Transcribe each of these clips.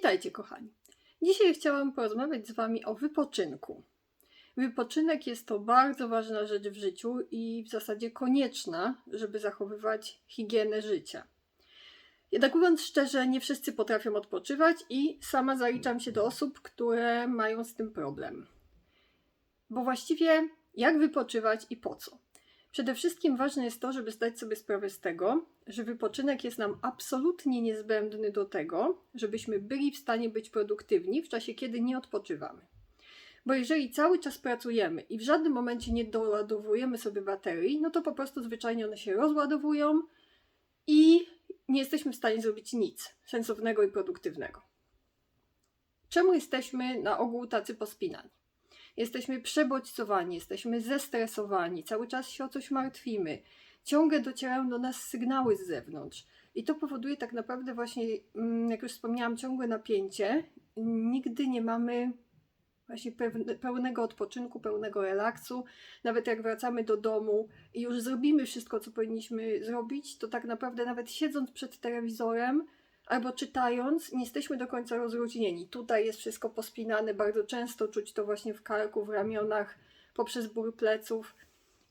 Witajcie, kochani. Dzisiaj chciałam porozmawiać z Wami o wypoczynku. Wypoczynek jest to bardzo ważna rzecz w życiu i w zasadzie konieczna, żeby zachowywać higienę życia. Jednak mówiąc szczerze, nie wszyscy potrafią odpoczywać i sama zaliczam się do osób, które mają z tym problem. Bo właściwie jak wypoczywać i po co? Przede wszystkim ważne jest to, żeby zdać sobie sprawę z tego, że wypoczynek jest nam absolutnie niezbędny do tego, żebyśmy byli w stanie być produktywni w czasie, kiedy nie odpoczywamy. Bo jeżeli cały czas pracujemy i w żadnym momencie nie doładowujemy sobie baterii, no to po prostu zwyczajnie one się rozładowują i nie jesteśmy w stanie zrobić nic sensownego i produktywnego. Czemu jesteśmy na ogół tacy pospinani? Jesteśmy przebodźcowani, jesteśmy zestresowani, cały czas się o coś martwimy, ciągle docierają do nas sygnały z zewnątrz. I to powoduje tak naprawdę właśnie, mm, jak już wspomniałam, ciągłe napięcie. Nigdy nie mamy właśnie pełnego odpoczynku, pełnego relaksu. Nawet jak wracamy do domu i już zrobimy wszystko, co powinniśmy zrobić, to tak naprawdę nawet siedząc przed telewizorem albo czytając, nie jesteśmy do końca rozluźnieni. Tutaj jest wszystko pospinane, bardzo często czuć to właśnie w karku, w ramionach, poprzez ból pleców.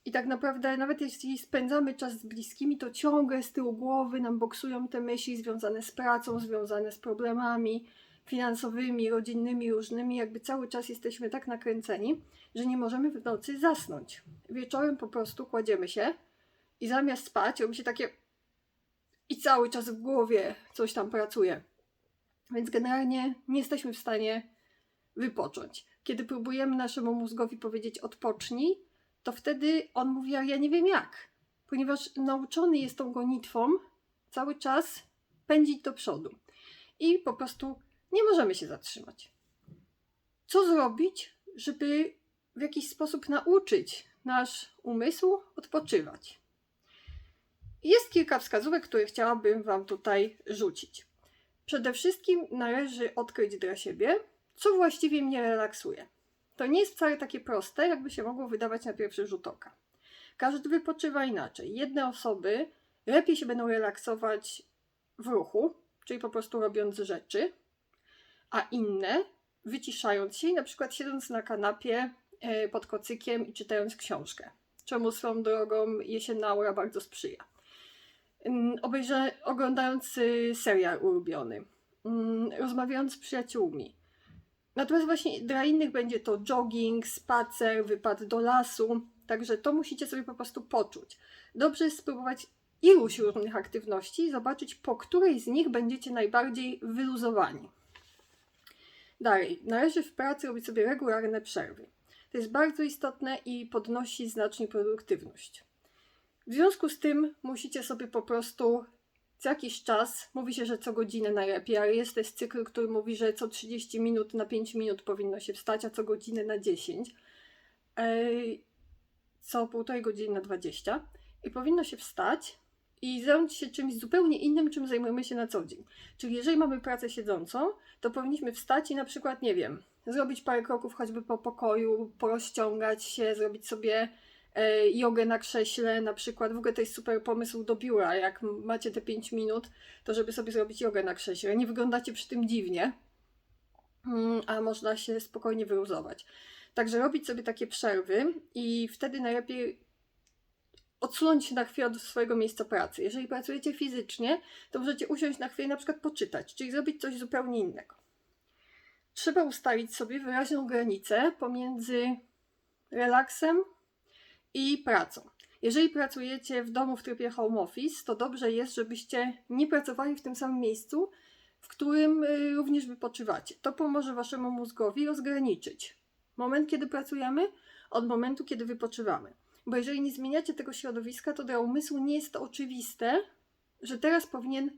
I tak naprawdę, nawet jeśli spędzamy czas z bliskimi, to ciągle z tyłu głowy nam boksują te myśli związane z pracą, związane z problemami finansowymi, rodzinnymi, różnymi. Jakby cały czas jesteśmy tak nakręceni, że nie możemy w nocy zasnąć. Wieczorem po prostu kładziemy się i zamiast spać robi się takie i cały czas w głowie coś tam pracuje. Więc generalnie nie jesteśmy w stanie wypocząć. Kiedy próbujemy naszemu mózgowi powiedzieć odpocznij, to wtedy on mówi, a ja nie wiem jak, ponieważ nauczony jest tą gonitwą cały czas pędzić do przodu i po prostu nie możemy się zatrzymać. Co zrobić, żeby w jakiś sposób nauczyć nasz umysł odpoczywać? Jest kilka wskazówek, które chciałabym Wam tutaj rzucić. Przede wszystkim należy odkryć dla siebie, co właściwie mnie relaksuje. To nie jest wcale takie proste, jakby się mogło wydawać na pierwszy rzut oka. Każdy wypoczywa inaczej. Jedne osoby lepiej się będą relaksować w ruchu, czyli po prostu robiąc rzeczy, a inne wyciszając się na przykład siedząc na kanapie e, pod kocykiem i czytając książkę. Czemu swoją drogą jesienna aura bardzo sprzyja. Obejrzę, oglądając y, serial ulubiony, rozmawiając z przyjaciółmi. Natomiast właśnie dla innych będzie to jogging, spacer, wypad do lasu, także to musicie sobie po prostu poczuć. Dobrze jest spróbować iluś różnych aktywności i zobaczyć, po której z nich będziecie najbardziej wyluzowani. Dalej, należy w pracy robić sobie regularne przerwy. To jest bardzo istotne i podnosi znacznie produktywność. W związku z tym musicie sobie po prostu co jakiś czas, mówi się, że co godzinę najlepiej, ale jest też cykl, który mówi, że co 30 minut na 5 minut powinno się wstać, a co godzinę na 10, co półtorej godziny na 20 i powinno się wstać i zająć się czymś zupełnie innym, czym zajmujemy się na co dzień. Czyli jeżeli mamy pracę siedzącą, to powinniśmy wstać i na przykład, nie wiem, zrobić parę kroków choćby po pokoju, porozciągać się, zrobić sobie E, jogę na krześle, na przykład. W ogóle to jest super pomysł do biura. Jak macie te 5 minut, to żeby sobie zrobić jogę na krześle. Nie wyglądacie przy tym dziwnie, mm, a można się spokojnie wyluzować. Także robić sobie takie przerwy i wtedy najlepiej odsunąć się na chwilę od swojego miejsca pracy. Jeżeli pracujecie fizycznie, to możecie usiąść na chwilę na przykład poczytać, czyli zrobić coś zupełnie innego. Trzeba ustalić sobie wyraźną granicę pomiędzy relaksem i pracą. Jeżeli pracujecie w domu w trybie home office, to dobrze jest, żebyście nie pracowali w tym samym miejscu, w którym y, również wypoczywacie. To pomoże waszemu mózgowi rozgraniczyć moment, kiedy pracujemy, od momentu, kiedy wypoczywamy. Bo jeżeli nie zmieniacie tego środowiska, to dla umysłu nie jest to oczywiste, że teraz powinien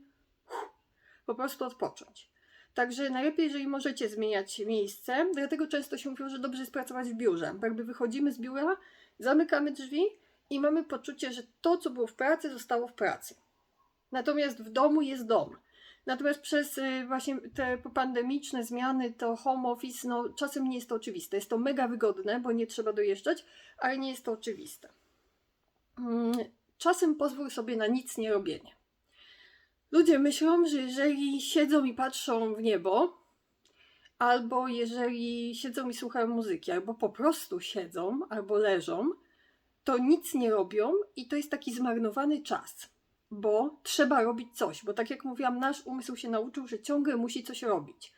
po prostu odpocząć. Także najlepiej, jeżeli możecie zmieniać miejsce, dlatego często się mówi, że dobrze jest pracować w biurze. Bo jakby wychodzimy z biura, zamykamy drzwi i mamy poczucie, że to, co było w pracy, zostało w pracy. Natomiast w domu jest dom. Natomiast przez y, właśnie te popandemiczne zmiany, to home office, no czasem nie jest to oczywiste. Jest to mega wygodne, bo nie trzeba dojeżdżać, ale nie jest to oczywiste. Mm, czasem pozwól sobie na nic nie robienie. Ludzie myślą, że jeżeli siedzą i patrzą w niebo, albo jeżeli siedzą i słuchają muzyki, albo po prostu siedzą, albo leżą, to nic nie robią i to jest taki zmarnowany czas, bo trzeba robić coś, bo tak jak mówiłam, nasz umysł się nauczył, że ciągle musi coś robić.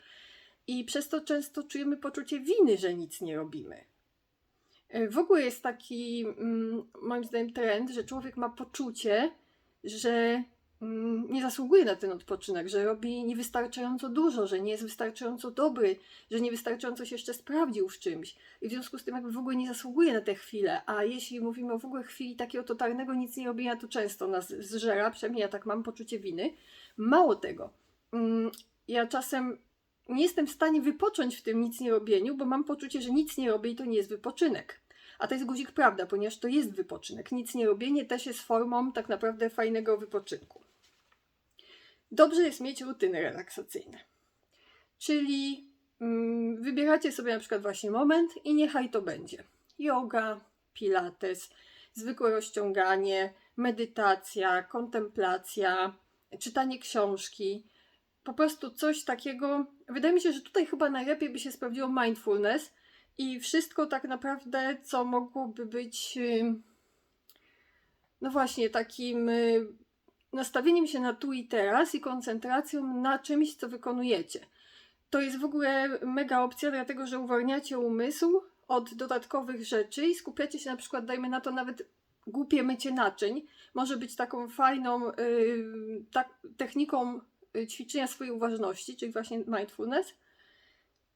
I przez to często czujemy poczucie winy, że nic nie robimy. W ogóle jest taki, mm, moim zdaniem, trend, że człowiek ma poczucie, że nie zasługuje na ten odpoczynek, że robi niewystarczająco dużo, że nie jest wystarczająco dobry, że niewystarczająco się jeszcze sprawdził w czymś. I w związku z tym jakby w ogóle nie zasługuje na tę chwilę. A jeśli mówimy o w ogóle chwili takiego totalnego nic nie robienia, to często nas zżera, przynajmniej ja tak mam poczucie winy. Mało tego, mm, ja czasem nie jestem w stanie wypocząć w tym nic nie robieniu, bo mam poczucie, że nic nie robię i to nie jest wypoczynek. A to jest guzik prawda, ponieważ to jest wypoczynek. Nic nie robienie też jest formą tak naprawdę fajnego wypoczynku. Dobrze jest mieć rutyny relaksacyjne. Czyli mm, wybieracie sobie na przykład właśnie moment i niechaj to będzie. Yoga, pilates, zwykłe rozciąganie, medytacja, kontemplacja, czytanie książki. Po prostu coś takiego. Wydaje mi się, że tutaj chyba najlepiej by się sprawdziło mindfulness i wszystko tak naprawdę, co mogłoby być. No właśnie, takim y, nastawieniem się na tu i teraz i koncentracją na czymś, co wykonujecie. To jest w ogóle mega opcja, dlatego że uwalniacie umysł od dodatkowych rzeczy i skupiacie się na przykład, dajmy na to nawet głupie mycie naczyń. Może być taką fajną yy, tak, techniką y, ćwiczenia swojej uważności, czyli właśnie mindfulness.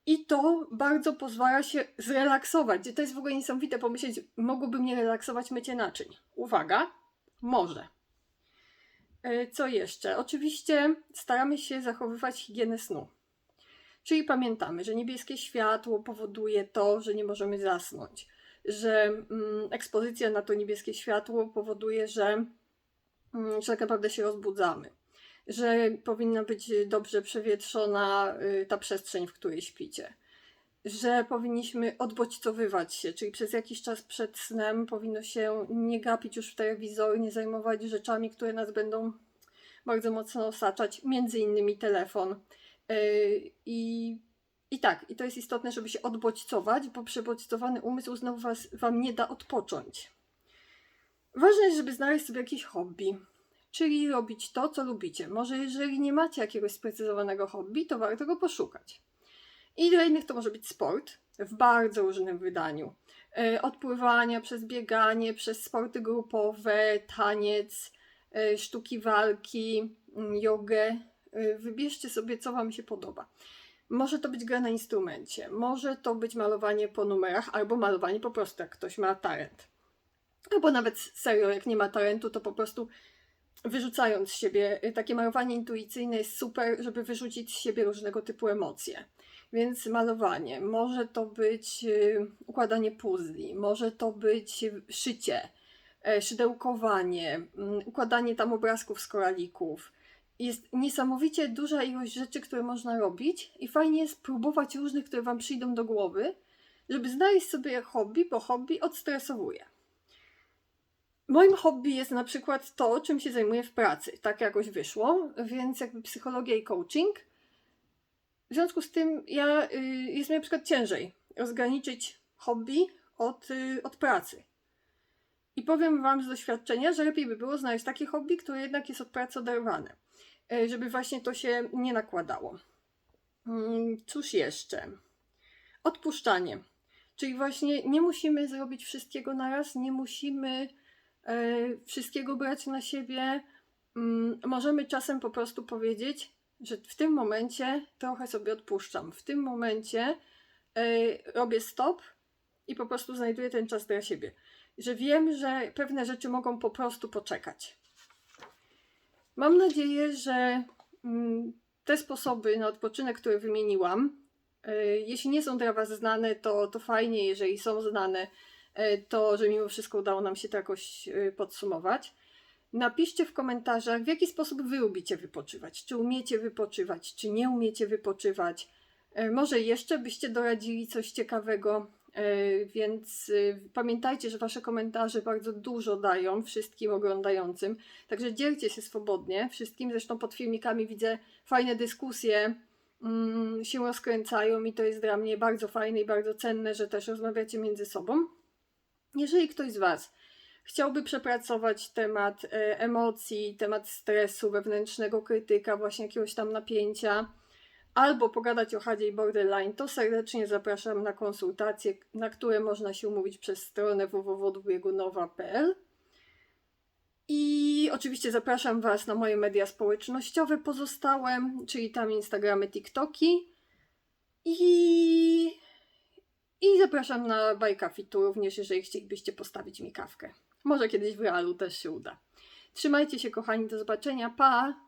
I to bardzo pozwala się zrelaksować. To jest w ogóle niesamowite pomyśleć, mogłoby mnie relaksować mycie naczyń. Uwaga, może. E, Co jeszcze? Oczywiście staramy się zachowywać higienę snu. Czyli pamiętamy, że niebieskie światło powoduje to, że nie możemy zasnąć, że mm, ekspozycja na to niebieskie światło powoduje, że, mm, że tak naprawdę się rozbudzamy, że powinna być dobrze przewietrzona y, ta przestrzeń, w której śpicie, że powinniśmy odbodźcowywać się, czyli przez jakiś czas przed snem powinno się nie gapić już w telewizor, nie zajmować rzeczami, które nas będą bardzo mocno osaczać, między innymi telefon. Yy, I, I tak, i to jest istotne, żeby się odbodźcować, bo przebodźcowany umysł znowu was, wam nie da odpocząć. Ważne jest, żeby znaleźć sobie jakieś hobby, czyli robić to, co lubicie. Może jeżeli nie macie jakiegoś sprecyzowanego hobby, to warto go poszukać. I dla innych to może być sport w bardzo różnym wydaniu. Yy, Od pływania, przez bieganie, przez sporty grupowe, taniec, yy, sztuki walki, mm, jogę. Yy, Wybierzcie sobie, co Wam się podoba. Może to być gra na instrumencie, może to być malowanie po numerach, albo malowanie po prostu, jak ktoś ma talent. Albo nawet serio, jak nie ma talentu, to po prostu wyrzucając z siebie, y, takie malowanie intuicyjne jest super, żeby wyrzucić z siebie różnego typu emocje. Więc malowanie, może to być y, układanie puzli, może to być szycie, e, szydełkowanie, mm, układanie tam obrazków z koralików. Jest niesamowicie duża ilość rzeczy, które można robić i fajnie jest próbować różnych, które Wam przyjdą do głowy, żeby znaleźć sobie hobby, bo hobby odstresowuje. Moim hobby jest na przykład to, czym się zajmuję w pracy. Tak jakoś wyszło, więc jakby psychologia i coaching. W związku z tym ja, y, jest mi na przykład ciężej rozgraniczyć hobby od, y, od pracy. I powiem Wam z doświadczenia, że lepiej by było znaleźć takie hobby, które jednak jest od pracy oderwane, y, żeby właśnie to się nie nakładało. Mm, Cóż jeszcze? Odpuszczanie. Czyli właśnie nie musimy zrobić wszystkiego na raz, nie musimy e, wszystkiego brać na siebie. Mm, Możemy czasem po prostu powiedzieć, że w tym momencie trochę sobie odpuszczam. W tym momencie e, robię stop i po prostu znajduję ten czas dla siebie. Że wiem, że pewne rzeczy mogą po prostu poczekać. Mam nadzieję, że mm, te sposoby na odpoczynek, które wymieniłam, e, jeśli nie są dla Was znane, to, to fajnie, jeżeli są znane, e, to że mimo wszystko udało nam się to jakoś podsumować. Napiszcie w komentarzach, w jaki sposób Wy lubicie wypoczywać. Czy umiecie wypoczywać, czy nie umiecie wypoczywać. E, Może jeszcze byście doradzili coś ciekawego, e, więc e, pamiętajcie, że Wasze komentarze bardzo dużo dają wszystkim oglądającym. Także dzielcie się swobodnie wszystkim. Zresztą pod filmikami widzę fajne dyskusje mm, się rozkręcają i to jest dla mnie bardzo fajne i bardzo cenne, że też rozmawiacie między sobą. Jeżeli ktoś z Was chciałby przepracować temat e, emocji, temat stresu, wewnętrznego krytyka, właśnie jakiegoś tam napięcia, albo pogadać o Hadzie i Borderline, to serdecznie zapraszam na konsultacje, na które można się umówić przez stronę www.dwubiegunowa.pl. I oczywiście zapraszam Was na moje media społecznościowe pozostałe, czyli tam Instagramy, TikToki. I, I zapraszam na Bajkafitu również, jeżeli chcielibyście postawić mi kawkę. Może kiedyś w realu też się uda. Trzymajcie się, kochani, do zobaczenia. Pa!